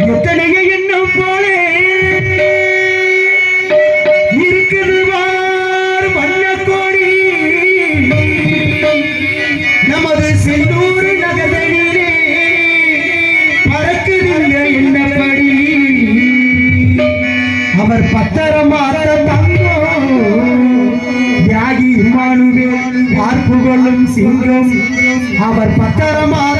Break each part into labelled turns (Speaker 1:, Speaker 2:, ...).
Speaker 1: முத்தனையை என்ன போலே. இருக்குது வார் வண்ண கோடி. நமது செந்தூர் நகரிலே பறக்குதுங்க என்னபடி? அவர் பத்தரமாக
Speaker 2: தந்தோம்
Speaker 1: தியாகி இம்மானுவே பார்ப்புகளும் சிங்கம். அவர்
Speaker 2: பத்தரமாக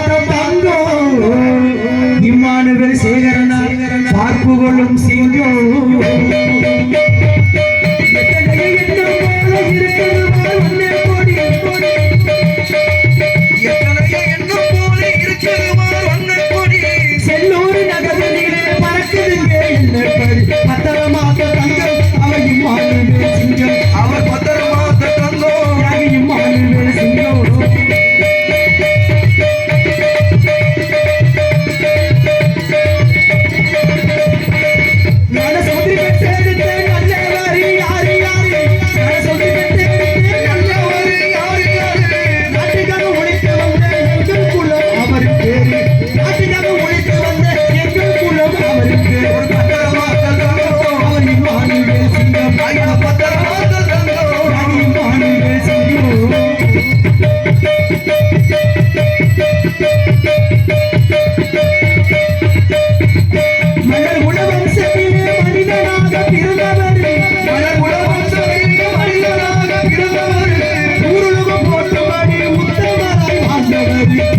Speaker 1: Thank you.